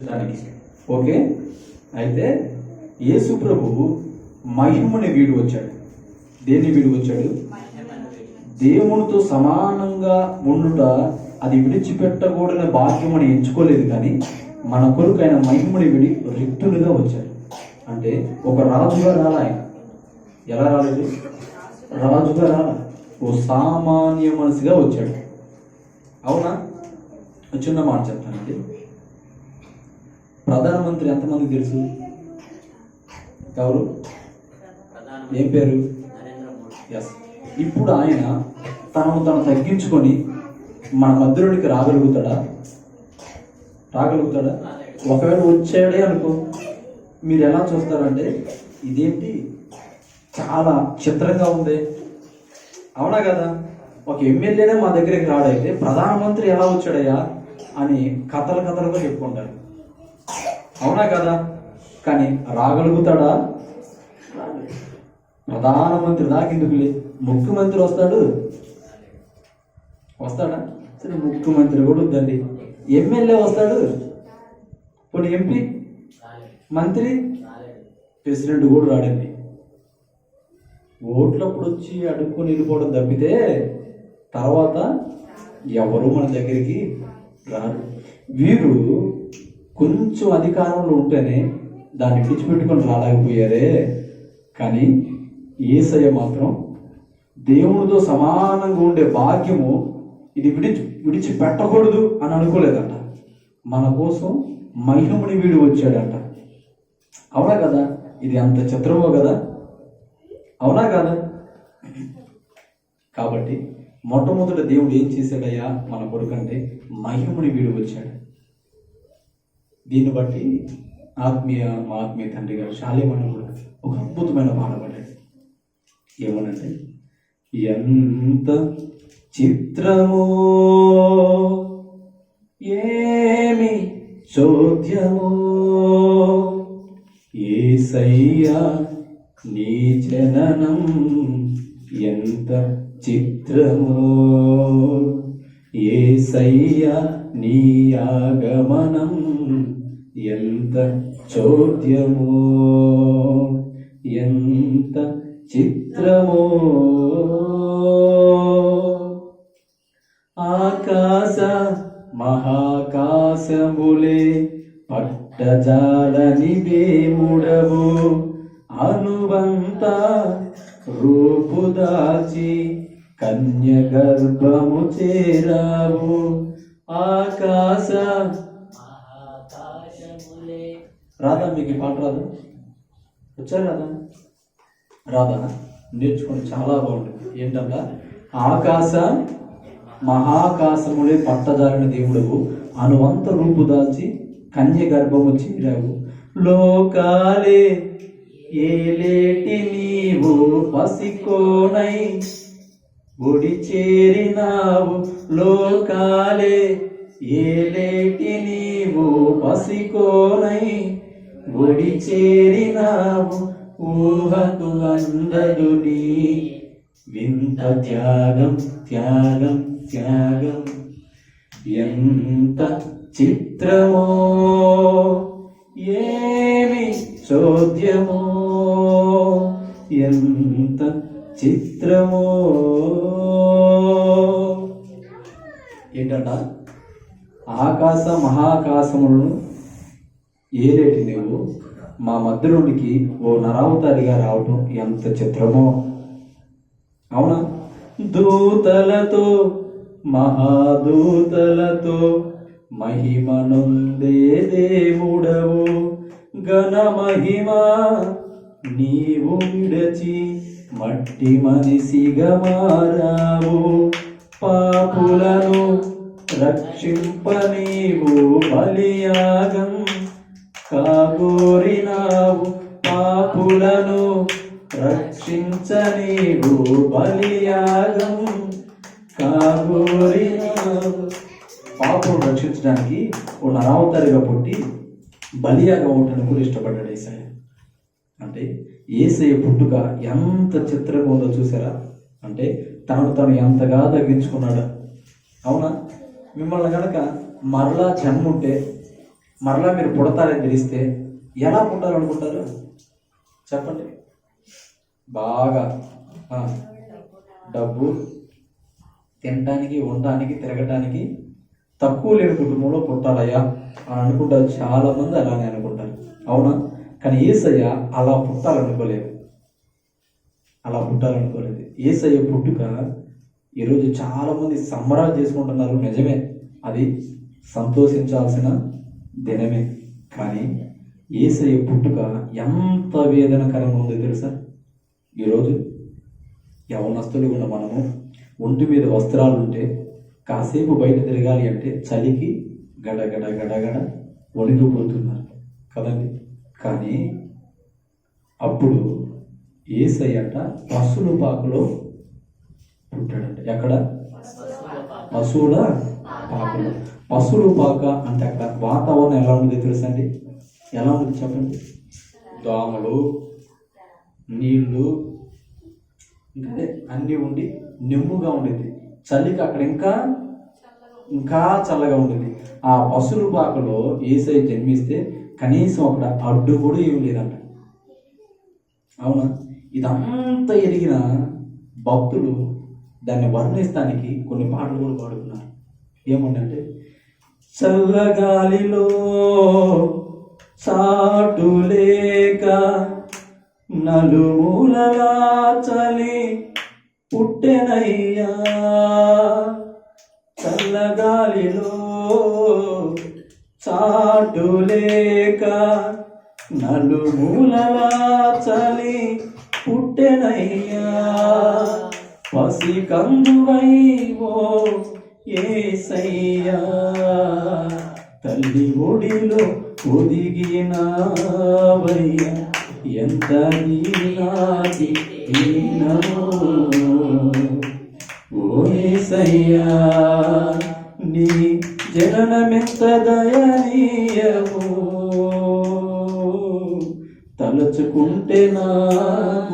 దానికి ఓకే? అయితే యేసు ప్రభు మహిమని వీడు వచ్చాడు దేన్ని వీడు వచ్చాడు దేవునితో సమానంగా ఉండుట అది విడిచిపెట్టకూడని భాగ్యం అని ఎంచుకోలేదు కానీ మన కొరకు ఆయన మహిమని విడి రిక్తులుగా వచ్చాడు. అంటే ఒక రాజుగా రాలా ఆయన. ఎలా రాలేదు? రాజుగా రాలా. ఓ సామాన్య మనసుగా వచ్చాడు. అవునా? చిన్న మాట చెప్తానండి. ప్రధానమంత్రి ఎంతమందికి తెలుసు? ఎవరు? ఏం పేరు? ఎస్ ఇప్పుడు ఆయన తనను తను తగ్గించుకొని మన మధ్యలోనికి రాగలుగుతాడా? రాగలుగుతాడా? ఒకవేళ వచ్చాడే అనుకో మీరు ఎలా చూస్తారంటే ఇదేంటి? చాలా చిత్రంగా ఉంది. అవునా కదా? ఒక ఎమ్మెల్యేనే మా దగ్గరికి రాడైతే ప్రధానమంత్రి ఎలా వచ్చాడయ్యా అని కథలు కథలుగా చెప్పుకుంటారు అవునా కదా? కానీ రాగలుగుతాడా? ప్రధానమంత్రి ప్రధానమంత్రి దాకెందుకులే ముఖ్యమంత్రి వస్తాడు. వస్తాడా? సరే ముఖ్యమంత్రి కూడా వద్దండి. ఎమ్మెల్యే వస్తాడు. కొన్ని ఎంపీ? మంత్రి? ప్రెసిడెంట్ కూడా రాడండి ఓట్లప్పుడు వచ్చి అడుక్కొని వెళ్ళిపోవడం తప్పితే తర్వాత ఎవరు మన దగ్గరికి రారు. వీరు కొంచెం అధికారంలో ఉంటేనే దాన్ని విడిచిపెట్టుకొని రాలేకపోయారే. కానీ ఏసయ్య మాత్రం దేవునితో సమానంగా ఉండే భాగ్యము ఇది విడిచి విడిచిపెట్టకూడదు అని అనుకోలేదంట. మన కోసం మహిమని వీడు వచ్చాడంట. అవునా కదా? ఇది అంత చిత్రమో కదా? అవునా కదా? కాబట్టి మొట్టమొదట దేవుడు ఏం చేశాడయ్యా? మన కొడుకంటే మహిముని వీడు వచ్చాడు. దీన్ని బట్టి ఆత్మీయ మా ఆత్మీయ తండ్రి గారు శాలేమన్న కూడా ఒక అద్భుతమైన పాట పాడాడు ఏమనంటే ఎంత చిత్రమో ఏమి చోద్యమో ఏసయ్యా నీ జననం ఎంత చిత్రమో ఏసయ్యా నీ ఆగమనం ఎంత చోద్యమో ఎంత చిత్రమో. ఆకాశ మహాకాశములే పట్టజాలని వేముడవు అనువంత రూపు దాచి కన్య గర్భము చేరావు. ఆకాశ రాదా మీకు ఈ పాట రాదు? వచ్చా రాదా రాదా నేర్చుకోండి చాలా బాగుంటుంది. ఏంటంటే ఆకాశ మహాకాశముడే పట్టదారిన దేవుడవు అనువంత రూపు దాల్చి కన్య గర్భము చేరావు లోకాలే ఏలేటి నీవు పసికోనై ఒడి చేరినావు. లోకాలే ఏలేటి నీవు పసికోనై ఒడి చేరినావు ఊహకు అందదు నీ. వింత త్యాగం త్యాగం త్యాగం. ఎంత చిత్రమో ఏమి చోద్యమో. ఎంత చిత్రమో. ఏంటంట? ఆకాశ మహాకాశములను ఏలేటి నువ్వు మా మధ్యలోనికి ఓ నరావతారిగా రావటం ఎంత చిత్రమో. అవునా? దూతలతో మహాదూతలతో మహిమనుందే దేవుడవు. ఘన మహిమ నీవు విడచి మట్టి మనిషిగా మారావు. పాపులను రక్షింప నీవు బలియాగం. కాగోరినావు పాపులను రక్షించనీవు బలియాగం. కాగోరినావు పాపులను రక్షించడానికి ఓ నరావతారిగా పుట్టి బలియాగా ఉండడానికి కూడా ఇష్టపడ్డాడు ఏసయ్య. అంటే ఏసయ్య పుట్టుక ఎంత చిత్రంగా ఉందో చూసారా? అంటే తనను తను ఎంతగా తగ్గించుకున్నాడు. అవునా? మిమ్మల్ని కనుక మరలా జన్మ ఉంటే మరలా మీరు పుడతారని తెలిస్తే ఎలా పుట్టాలనుకుంటారు? చెప్పండి. బాగా డబ్బు తినడానికి ఉండడానికి తిరగటానికి తక్కువ లేని కుటుంబంలో పుట్టాలయ్యా అని అనుకుంటారు. చాలామంది అలానే అనుకుంటారు. అవునా? కానీ ఏసయ్య అలా పుట్టాలనుకోలేదు. అలా పుట్టాలనుకోలేదు. ఏసయ్య పుట్టుక ఈరోజు చాలామంది సంబరాలు చేసుకుంటున్నారు. నిజమే. అది సంతోషించాల్సిన దినమే. కానీ ఏసయ్య పుట్టుక ఎంత వేదనకరంగా ఉందో తెలుసా? ఈరోజు యవనస్తులు ఉన్న మనము ఒంటి మీద వస్త్రాలు ఉంటే కాసేపు బయట తిరగాలి అంటే చలికి గడగడ గడగడ వణికిపోతున్నారు. కదండి? కానీ అప్పుడు ఏసయ్యట పశువుల పాకలో పుట్టాడంట. ఎక్కడ? పశువుల పాకలో. పశువుల పాక అంటే అక్కడ వాతావరణం ఎలా ఉంది తెలుసండి? ఎలా ఉంది చెప్పండి? దోమలు నీళ్ళు ఇంకా అన్నీ ఉండి నిమ్ముగా ఉండేది. చలికి అక్కడ ఇంకా ఇంకా చల్లగా ఉండేది. ఆ పశువుల పాకలో ఏసై జన్మిస్తే కనీసం అక్కడ అడ్డు కూడా ఏం లేదంట. అవునా? ఇదంతా ఎరిగిన భక్తులు దాన్ని వర్ణిస్తానికి కొన్ని పాటలు కూడా పాడుతున్నారు. ఏముండంటే చల్లగాలిలో చాటు లేక నలుమూలలా చలి పుట్టెనయ్యా. చల్లగాలిలో చాటు లేక నలుమూలలా చలి పుట్టెనయ్యా. పసి కందువై ఓ ఏసయ్యా. తల్లి ఒడిలో ఒదిగినావయ్యా. ఎంత నీనాది దీనమో నీ జననమెంత దయనీయము. తలచుకుంటే నా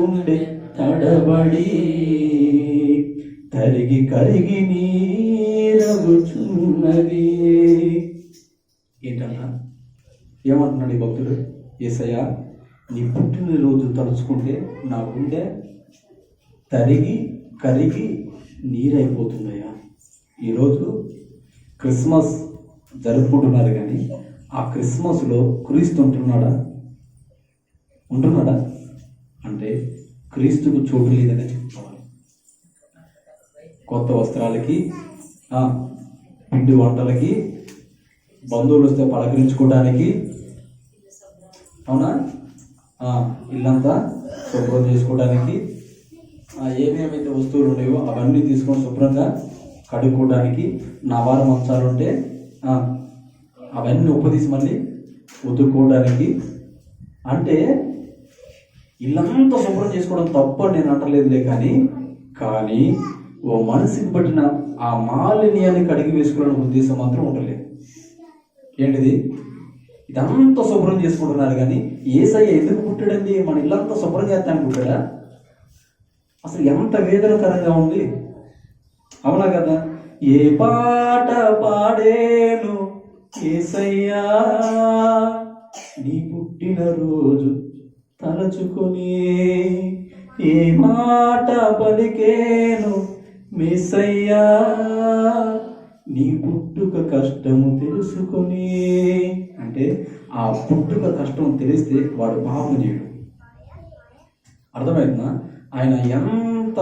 గుండె తడబడి తరిగి కరిగి నీరగుచున్నది ఏంటన్నా ఏమంటున్నాడు ఈ భక్తుడు? ఏసయ్య నీ పుట్టినరోజు తలుచుకుంటే నా గుండె తరిగి కరిగి నీరైపోతుందయ్యా. ఈరోజు క్రిస్మస్ జరుపుకుంటున్నారు కానీ ఆ క్రిస్మస్లో క్రీస్తు ఉంటున్నాడా? ఉంటున్నాడా? అంటే క్రీస్తుకు చోటు లేదని చెప్పుకోవాలి. కొత్త వస్త్రాలకి ఆ, పిండి వంటలకి బంధువులు వస్తే పలకరించుకోవడానికి. అవునా? ఇల్లంతా శుభ్రం చేసుకోవడానికి. ఏమేమైతే వస్తువులు ఉన్నాయో అవన్నీ తీసుకొని శుభ్రంగా కడుక్కోవడానికి. నవార మంచాలు ఉంటే అవన్నీ ఉపదీసి మళ్ళీ ఉతుక్కోవడానికి. అంటే ఇల్లంతా శుభ్రం చేసుకోవడం తప్ప నేను అంటలేదులే కానీ కానీ ఓ మనసుకి పట్టిన ఆ మాలిన్యాన్ని కడిగి వేసుకోవడానికి ఉద్దేశం మాత్రం ఉండలేదు ఏంటిది? ఇదంతా శుభ్రం చేసుకుంటున్నారు కానీ ఏసయ్య ఎందుకు పుట్టాడండి? మన ఇల్లంతా శుభ్రం చేస్తాను పుట్టాడా అసలు ఎంత వేదనకరంగా ఉంది. అవునా కదా? ఏ పాట పాడేను ఏసయ్యా? నీ పుట్టిన రోజు తలచుకొని ఏ మాట పలికేను మిసయ్యా? నీ పుట్టుక కష్టము తెలుసుకొని. అంటే ఆ పుట్టుక కష్టం తెలిస్తే వాడు పాపం చేయడు. అర్థమైందా? ఆయన ఎంత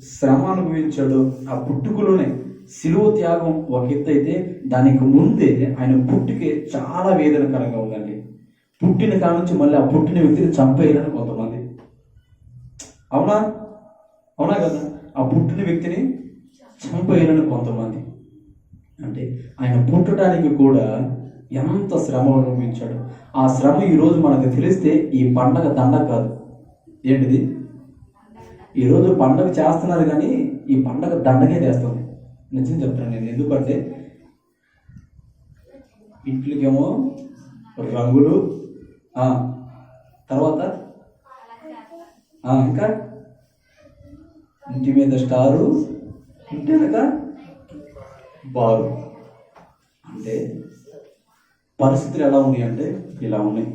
శ్రమ అనుభవించాడో ఆ పుట్టుకలోనే శిలువ త్యాగం ఒక ఎత్తు అయితే దానికి ముందే ఆయన పుట్టుకే చాలా వేదనకరంగా ఉందండి. పుట్టిన కాడ నుంచి మళ్ళీ ఆ పుట్టిన వ్యక్తిని చంపేయాలని కొంతమంది. అవునా? అవునా కదా? ఆ పుట్టిన వ్యక్తిని చంపేయాలని కొంతమంది. అంటే ఆయన పుట్టడానికి కూడా ఎంత శ్రమ అనుభవించాడు. ఆ శ్రమ ఈరోజు మనకు తెలిస్తే ఈ పండగ దండ కాదు. ఏంటిది? ఈరోజు పండగ చేస్తున్నారు కానీ ఈ పండగ దండగే చేస్తుంది నిజం చెప్తాను నేను. ఎందుకంటే ఇంట్లోకేమో రంగులు తర్వాత ఇంకా ఇంటి మీద స్టారు ఇంటి వెనక బారు అంటే పరిస్థితులు ఎలా ఉన్నాయి అంటే ఇలా ఉన్నాయి.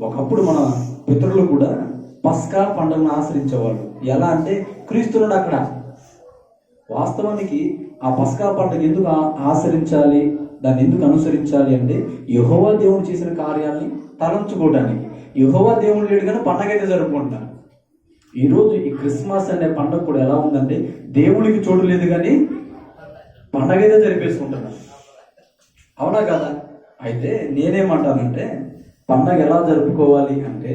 ఒకప్పుడు మన పితరులు కూడా పస్కా పండుగను ఆశ్రయించేవాళ్ళు ఎలా అంటే క్రీస్తునుడు అక్కడ. వాస్తవానికి ఆ పస్కా పండుగ ఎందుకు ఆచరించాలి? దాన్ని ఎందుకు అనుసరించాలి అంటే యహోవా దేవుడు చేసిన కార్యాలని తలంచుకోవడానికి. యహోవా దేవుడు లేడు కానీ పండగ అయితే జరుపుకుంటున్నారు. ఈరోజు ఈ క్రిస్మస్ అనే పండుగ కూడా ఎలా ఉందంటే దేవుడికి చోటు లేదు కానీ పండగ అయితే జరిపేసుకుంటున్నారు అవునా కదా? అయితే నేనేమంటానంటే పండగ ఎలా జరుపుకోవాలి అంటే